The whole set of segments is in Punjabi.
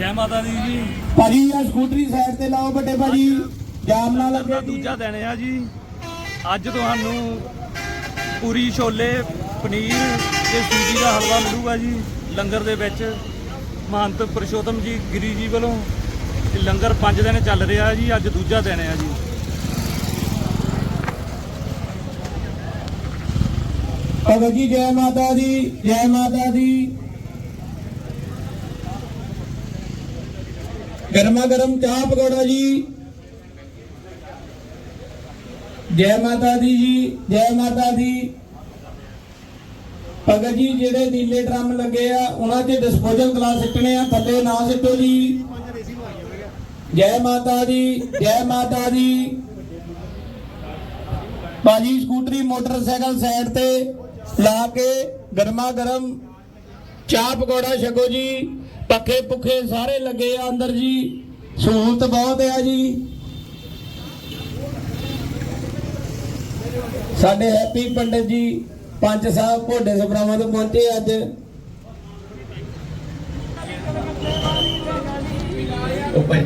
ਜੈ ਮਾਤਾ ਦੀ ਜੀ। ਭਾਜੀ ਆ ਸਕੂਟਰੀ ਸਾਈਡ ਤੇ ਲਾਓ ਵੱਡੇ ਭਾਜੀ। ਜਾਮ ਨਾ ਲੱਗੇ ਜੀ। ਦੂਜਾ ਦਿਨ ਆ ਜੀ। ਅੱਜ ਤੁਹਾਨੂੰ ਪੂਰੀ ਛੋਲੇ ਪਨੀਰ ਤੇ ਸੂਜੀ ਦਾ ਹਲਵਾ ਮਿਲੂਗਾ ਜੀ ਲੰਗਰ ਦੇ ਵਿੱਚ। ਮਹੰਤ ਪ੍ਰਸ਼ੋਤਮ ਜੀ ਗਿਰੀ ਜੀ ਵੱਲੋਂ। ਇਹ ਲੰਗਰ 5 ਦਿਨ ਚੱਲ ਰਿਹਾ ਜੀ ਅੱਜ ਦੂਜਾ ਦਿਨ ਆ ਜੀ। ਭਗਤ ਜੀ ਜੈ ਮਾਤਾ ਦੀ ਜੈ ਮਾਤਾ ਦੀ। ਗਰਮਾ ਗਰਮ ਚਾਹ ਪਕੌੜਾ ਜੀ। ਜੈ ਮਾਤਾ ਦੀ ਜੀ, ਜੈ ਮਾਤਾ ਦੀ। ਭਗਤ ਜੀ, ਜਿਹੜੇ ਨੀਲੇ ਡਰਮ ਲੱਗੇ ਆ, ਉਹਨਾਂ 'ਚ ਡਿਸਪੋਜ਼ਲ ਗਲਾਸ ਸਿੱਟਣੇ ਆ ਥੱਲੇ ਨਾ ਸਿੱਟੋ ਜੀ। ਜੈ ਮਾਤਾ ਦੀ, ਜੈ ਮਾਤਾ ਦੀ। ਭਾਜੀ, ਸਕੂਟਰੀ, ਮੋਟਰਸਾਈਕਲ ਸਾਈਡ ਤੇ ਲਾ ਕੇ ਗਰਮਾ ਗਰਮ ਚਾਹ ਪਕੌੜਾ ਛਕੋ ਜੀ। ਪੱਖੇ ਪੁੱਖੇ ਸਾਰੇ ਲੱਗੇ ਆ ਅੰਦਰ ਜੀ। ਸਹੂਲਤ ਬਹੁਤ ਆ ਜੀ। ਸਾਡੇ ਹੈਪੀ ਪੰਡਤ ਜੀ, ਪੰਜ ਸਾਹਿਬ ਭੋਡੇ ਸਭਰਾਵਾਂ ਤੋਂ ਪਹੁੰਚੇ ਅੱਜ। ਉਹ ਭਾਈ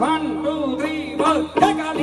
One, two, three, four. Take a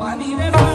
பனிரெண்டு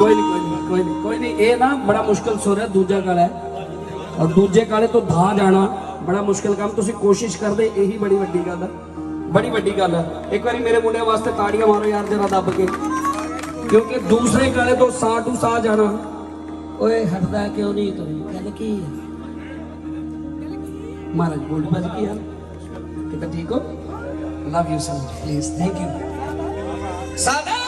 ਕੋਈ ਨਹੀਂ ਕੋਈ ਨਹੀਂ ਕੋਈ ਨਹੀਂ ਕੋਈ ਨਹੀਂ ਇਹ ਨਾ ਬੜਾ ਮੁਸ਼ਕਲ ਸੁਰ ਹੈ, ਦੂਜਾ ਗਾਲਾ ਹੈ। ਔਰ ਦੂਜੇ ਗਾਲੇ ਤੋਂ ਧਾ ਜਾਣਾ ਬੜਾ ਮੁਸ਼ਕਲ ਕੰਮ। ਤੁਸੀਂ ਕੋਸ਼ਿਸ਼ ਕਰਦੇ, ਇਹੀ ਬੜੀ ਵੱਡੀ ਗੱਲ ਹੈ। ਬੜੀ ਵੱਡੀ ਗੱਲ ਹੈ। ਇੱਕ ਵਾਰੀ ਮੇਰੇ ਮੁੰਡਿਆਂ ਵਾਸਤੇ ਤਾੜੀਆਂ ਮਾਰੋ ਯਾਰ, ਜਰਾ ਦੱਬ ਕੇ। ਕਿਉਂਕਿ ਦੂਸਰੇ ਕਾਲੇ ਤੋਂ ਸਾਹ ਟੂ ਸਾਹ ਜਾਣਾ। ਓਏ, ਹਟਦਾ ਕਿਉਂ ਨਹੀਂ ਤੂੰ? ਗੱਲ ਕੀ ਹੈ? ਮਹਾਰਾਜ, ਬੋਲ ਬਸ ਕੀ ਹਾਲ? ਕਿਦਾਂ ਠੀਕ ਹੋ? Love you so much please thank you ਸਾਦਾ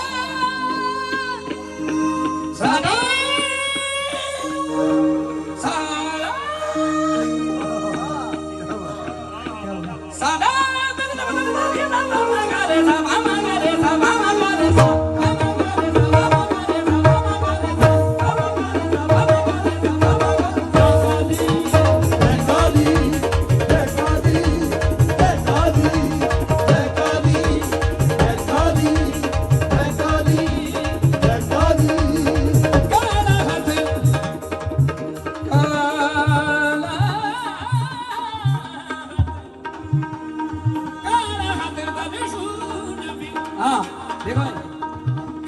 হ্যাঁ দেখো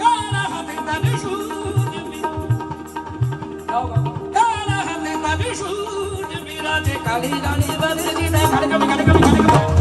কারা হাতে দাবি শুনবি কারা হাতে দাবি শুনবি রাজে কালী রানী বাজে জিনা Kali Kali Kali Kali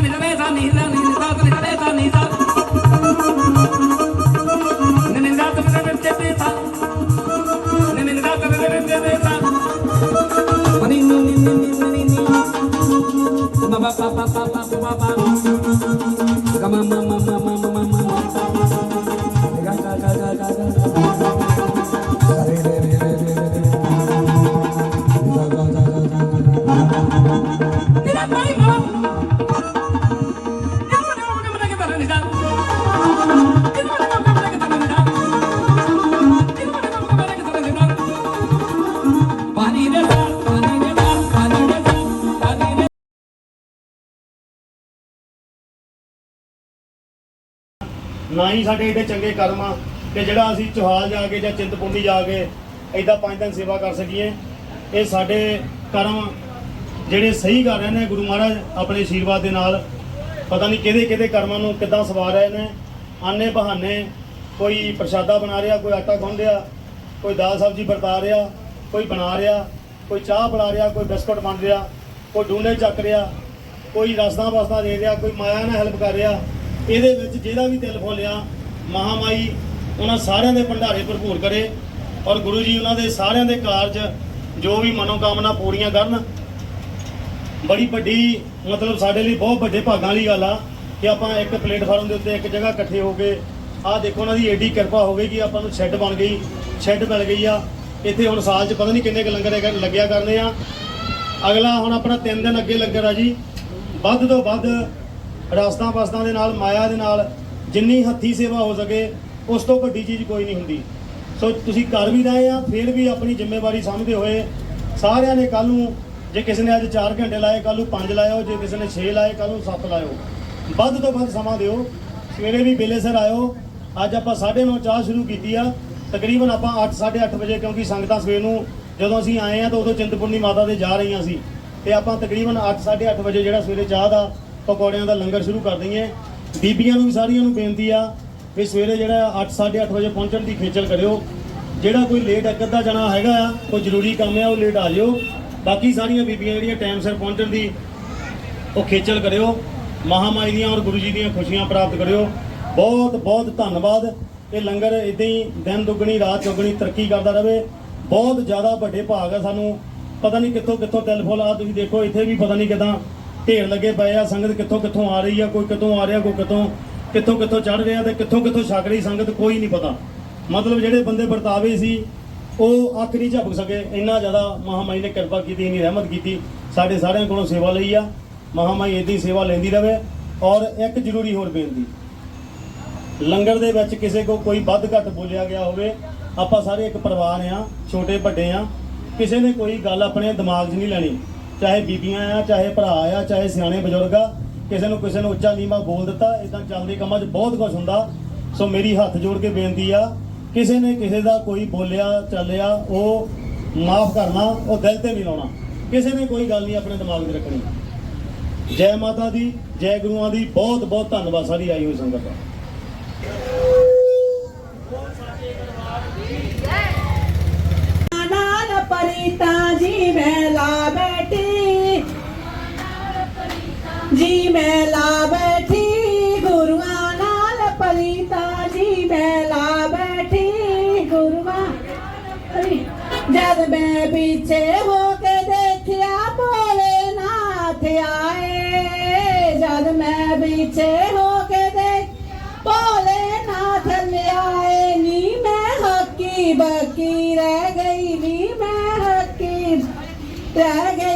ni la mesa, ni la ni la ni la ni la ਨਾ ਹੀ ਸਾਡੇ ਏਡੇ ਚੰਗੇ ਕਰਮ ਆ ਕਿ ਜਿਹੜਾ ਅਸੀਂ ਚੋਹਾਲ ਜਾ ਕੇ ਜਾਂ ਚਿੰਤਪੁਰਨੀ ਜਾ ਕੇ ਐਦਾਂ ਪੰਜ ਦਿਨ ਸੇਵਾ ਕਰ ਸਕੀਏ। ਇਹ ਸਾਡੇ ਕਰਮ ਜਿਹੜੇ ਸਹੀ ਕਰ ਰਹੇ ਨੇ, ਗੁਰੂ ਮਹਾਰਾਜ ਆਪਣੇ ਆਸ਼ੀਰਵਾਦ ਦੇ ਨਾਲ। ਪਤਾ ਨਹੀਂ ਕਿਹਦੇ ਕਿਹਦੇ ਕਰਮਾਂ ਨੂੰ ਕਿੱਦਾਂ ਸਵਾਰ ਰਹੇ ਨੇ। ਆਨੇ ਬਹਾਨੇ ਕੋਈ ਪ੍ਰਸ਼ਾਦਾ ਬਣਾ ਰਿਹਾ, ਕੋਈ ਆਟਾ ਗੁੰਨ ਰਿਹਾ, ਕੋਈ ਦਾਲ ਸਬਜ਼ੀ ਵਰਤਾ ਰਿਹਾ, ਕੋਈ ਬਣਾ ਰਿਹਾ, ਕੋਈ ਚਾਹ ਬਣਾ ਰਿਹਾ, ਕੋਈ ਬਿਸਕੁਟ ਬਣ ਰਿਹਾ, ਕੋਈ ਡੂਨੇ ਚੱਕ ਰਿਹਾ, ਕੋਈ ਰਸਤਾ ਵਸਤਾ ਦੇ ਰਿਹਾ, ਕੋਈ ਮਾਇਆ ਨਾਲ ਹੈਲਪ ਕਰ ਰਿਹਾ। ਇਹਦੇ ਵਿੱਚ ਜਿਹਦਾ ਵੀ ਦਿਲ ਫੋਲਿਆ, ਮਹਾਮਾਈ, ਉਹਨਾਂ ਸਾਰਿਆਂ ਦੇ ਭੰਡਾਰੇ ਭਰਪੂਰ ਕਰੇ ਔਰ ਗੁਰੂ ਜੀ ਉਹਨਾਂ ਦੇ ਸਾਰਿਆਂ ਦੇ ਕਾਰਜ ਜੋ ਵੀ ਮਨੋਕਾਮਨਾ ਪੂਰੀਆਂ ਕਰਨ। ਬੜੀ ਵੱਡੀ, ਮਤਲਬ ਸਾਡੇ ਲਈ ਬਹੁਤ ਵੱਡੇ ਭਾਗਾਂ ਵਾਲੀ ਗੱਲ ਆ ਕਿ ਆਪਾਂ ਇੱਕ ਪਲੇਟਫਾਰਮ ਦੇ ਉੱਤੇ ਇੱਕ ਜਗ੍ਹਾ ਇਕੱਠੇ ਹੋ ਕੇ, ਆਹ ਦੇਖੋ ਉਹਨਾਂ ਦੀ ਏਡੀ ਕਿਰਪਾ ਹੋ ਗਈ ਕਿ ਆਪਾਂ ਨੂੰ ਸ਼ੈੱਡ ਬਣ ਗਈ, ਸ਼ੈੱਡ ਮਿਲ ਗਈ ਆ। ਇੱਥੇ ਹੁਣ ਸਾਲ 'ਚ ਪਤਾ ਨਹੀਂ ਕਿੰਨੇ ਕੁ ਲੰਗਰ ਲੱਗਿਆ ਕਰਨੇ ਆ। ਅਗਲਾ ਹੁਣ ਆਪਣਾ 3 ਦਿਨ ਅੱਗੇ ਲੰਗਰ ਆ ਜੀ। ਵੱਧ ਤੋਂ ਵੱਧ ਰਸਤਾਂ ਪਸਤਾਂ ਦੇ ਨਾਲ, ਮਾਇਆ ਦੇ ਨਾਲ ਜਿੰਨੀ ਹੱਥੀ ਸੇਵਾ ਹੋ ਸਕੇ, ਉਸ ਤੋਂ ਵੱਡੀ ਚੀਜ਼ ਕੋਈ ਨਹੀਂ ਹੁੰਦੀ। ਸੋ ਤੁਸੀਂ ਕਰ ਵੀ ਰਹੇ ਆ, ਫਿਰ ਵੀ ਆਪਣੀ ਜ਼ਿੰਮੇਵਾਰੀ ਸਮਝਦੇ ਹੋਏ ਸਾਰਿਆਂ ਨੇ ਕੱਲ ਨੂੰ, ਜੇ ਕਿਸੇ ਨੇ ਅੱਜ 4 ਘੰਟੇ ਲਾਏ ਕੱਲ ਨੂੰ 5 ਲਾਇਓ, ਜੇ ਕਿਸੇ ਨੇ 6 ਲਾਏ ਕੱਲ ਨੂੰ 7 ਲਾਇਓ। ਵੱਧ ਤੋਂ ਵੱਧ ਸਮਾਂ ਦਿਓ। ਸਵੇਰੇ ਵੀ ਵੇਲੇ ਸਿਰ ਆਇਓ। ਅੱਜ ਆਪਾਂ 9:30 ਚਾਹ ਸ਼ੁਰੂ ਕੀਤੀ ਆ। ਤਕਰੀਬਨ ਆਪਾਂ 8 8:30 ਵਜੇ, ਕਿਉਂਕਿ ਸੰਗਤਾਂ ਸਵੇਰ ਨੂੰ ਜਦੋਂ ਅਸੀਂ ਆਏ ਆ, ਤਾਂ ਉਦੋਂ ਚਿੰਤਪੁਰਨੀ ਮਾਤਾ ਦੇ ਜਾ ਰਹੀਆਂ ਸੀ। ਤੇ ਆਪਾਂ ਤਕਰੀਬਨ 8 8:30 ਵਜੇ ਜਿਹੜਾ ਸਵੇਰੇ ਚਾਹ ਦਾ ਪਕੌੜਿਆਂ ਦਾ ਲੰਗਰ ਸ਼ੁਰੂ ਕਰ ਦਈਏ। ਬੀਬੀਆਂ ਨੂੰ ਵੀ ਸਾਰੀਆਂ ਨੂੰ ਬੇਨਤੀ ਆ ਵੀ ਸਵੇਰੇ ਜਿਹੜਾ 8 8:30 ਵਜੇ ਪਹੁੰਚਣ ਦੀ ਖੇਚਲ ਕਰਿਓ। ਜਿਹੜਾ ਕੋਈ ਲੇਟ ਇੱਕ ਅੱਧਾ ਜਣਾ ਹੈਗਾ ਆ, ਕੋਈ ਜ਼ਰੂਰੀ ਕੰਮ ਆ, ਉਹ ਲੇਟ ਆ ਜਿਓ। ਬਾਕੀ ਸਾਰੀਆਂ ਬੀਬੀਆਂ ਜਿਹੜੀਆਂ ਟਾਈਮ ਸਿਰ ਪਹੁੰਚਣ ਦੀ, ਉਹ ਖੇਚਲ ਕਰਿਓ। ਮਹਾਮਾਈ ਦੀਆਂ ਔਰ ਗੁਰੂ ਜੀ ਦੀਆਂ ਖੁਸ਼ੀਆਂ ਪ੍ਰਾਪਤ ਕਰਿਓ। ਬਹੁਤ ਬਹੁਤ ਧੰਨਵਾਦ। ਇਹ ਲੰਗਰ ਇਦਾਂ ਹੀ ਦਿਨ ਦੁੱਗਣੀ, ਰਾਤ ਦੁੱਗਣੀ ਤਰੱਕੀ ਕਰਦਾ ਰਹੇ ਬਹੁਤ ਜ਼ਿਆਦਾ ਵੱਡੇ ਭਾਗ ਆ ਸਾਨੂੰ। ਪਤਾ ਨਹੀਂ ਕਿੱਥੋਂ ਕਿੱਥੋਂ ਟੈਲੀਫੋਨ ਆ, ਤੁਸੀਂ ਦੇਖੋ, ਇੱਥੇ ਵੀ ਪਤਾ ਨਹੀਂ ਕਿਦਾਂ ਢੇਰ ਲੱਗੇ ਪਏ ਆ, ਸੰਗਤ ਕਿੱਥੋਂ ਕਿੱਥੋਂ ਆ ਰਹੀ ਆ, ਕੋਈ ਕਿੱਥੋਂ ਆ ਰਿਹਾ, ਕੋਈ ਕਿੱਥੋਂ ਕਿੱਥੋਂ ਕਿੱਥੋਂ ਚੜ ਰਿਹਾ ਤੇ ਕਿੱਥੋਂ ਕਿੱਥੋਂ ਛਕ ਰਹੀ ਸੰਗਤ, ਕੋਈ ਨਹੀਂ ਪਤਾ। ਮਤਲਬ ਜਿਹੜੇ ਬੰਦੇ ਵਰਤਾਵੇ ਸੀ, ਉਹ ਅੱਖ ਨਹੀਂ ਝਪਕ ਸਕੇ। ਇੰਨਾ ਜ਼ਿਆਦਾ ਮਹਾਮਾਈ ਨੇ ਕਿਰਪਾ ਕੀਤੀ, ਇੰਨੀ ਰਹਿਮਤ ਕੀਤੀ। ਸਾਡੇ ਸਾਰਿਆਂ ਕੋਲੋਂ ਸੇਵਾ ਲਈ ਆ। ਮਹਾਮਾਈ ਏਦੀ ਸੇਵਾ ਲੈਂਦੀ ਰਵੇ ਔਰ ਇੱਕ ਜ਼ਰੂਰੀ ਹੋਰ ਬੇਨਤੀ। ਲੰਗਰ ਦੇ ਵਿੱਚ ਕਿਸੇ ਕੋ ਕੋਈ ਵੱਧ ਘੱਟ ਬੋਲਿਆ ਗਿਆ ਹੋਵੇ, ਆਪਾਂ ਸਾਰੇ ਇੱਕ ਪਰਿਵਾਰ ਆ, ਛੋਟੇ, ਵੱਡੇ ਆ। ਕਿਸੇ ਨੇ ਕੋਈ ਗੱਲ ਆਪਣੇ ਦਿਮਾਗ 'ਚ ਨਹੀਂ ਲੈਣੀ। ਚਾਹੇ ਬੀਬੀਆਂ ਆ, ਚਾਹੇ ਭਰਾ ਆ, ਚਾਹੇ ਸਿਆਣੇ ਬਜ਼ੁਰਗ ਆ, ਕਿਸੇ ਨੂੰ ਕਿਸੇ ਨੂੰ ਉੱਚਾ ਨੀਵਾਂ ਬੋਲ ਦਿੱਤਾ ਇਦਾਂ ਚੱਲਦੇ ਕੰਮਾਂ 'ਚ ਬਹੁਤ ਕੁਝ ਹੁੰਦਾ। ਸੋ ਮੇਰੀ ਹੱਥ ਜੋੜ ਕੇ ਬੇਨਤੀ ਆ, ਕਿਸੇ ਨੇ ਕਿਸੇ ਦਾ ਕੋਈ ਬੋਲਿਆ, ਚੱਲਿਆ, ਉਹ ਮਾਫ ਕਰਨਾ, ਉਹ ਦਿਲ ਤੇ ਨਹੀਂ ਲਾਉਣਾ। ਕਿਸੇ ਨੇ ਕੋਈ ਗੱਲ ਨਹੀਂ ਆਪਣੇ ਦਿਮਾਗ 'ਚ ਰੱਖਣੀ। ਜੈ ਮਾਤਾ ਦੀ, ਜੈ ਗੁਰੂਆਂ ਦੀ ਬਹੁਤ ਬਹੁਤ ਧੰਨਵਾਦ ਸਾਰੀ ਆਈ ਹੋਈ ਸੰਗਤ ਦਾ। ਪਰੀਤਾ ਜੀ ਮੈਂ ਲਾ ਬੈਠੀ जी मेला बैठी गुरुआ नाल पलीता। जी मेला बैठी गुरुआ जब मैं पीछे होके देखिया, भोले नाथ आए। जब मैं पीछे होके देख, भोले नाथ ले आए। नी मैं हकी बकी रह गई, नी मैं हकी रह गई।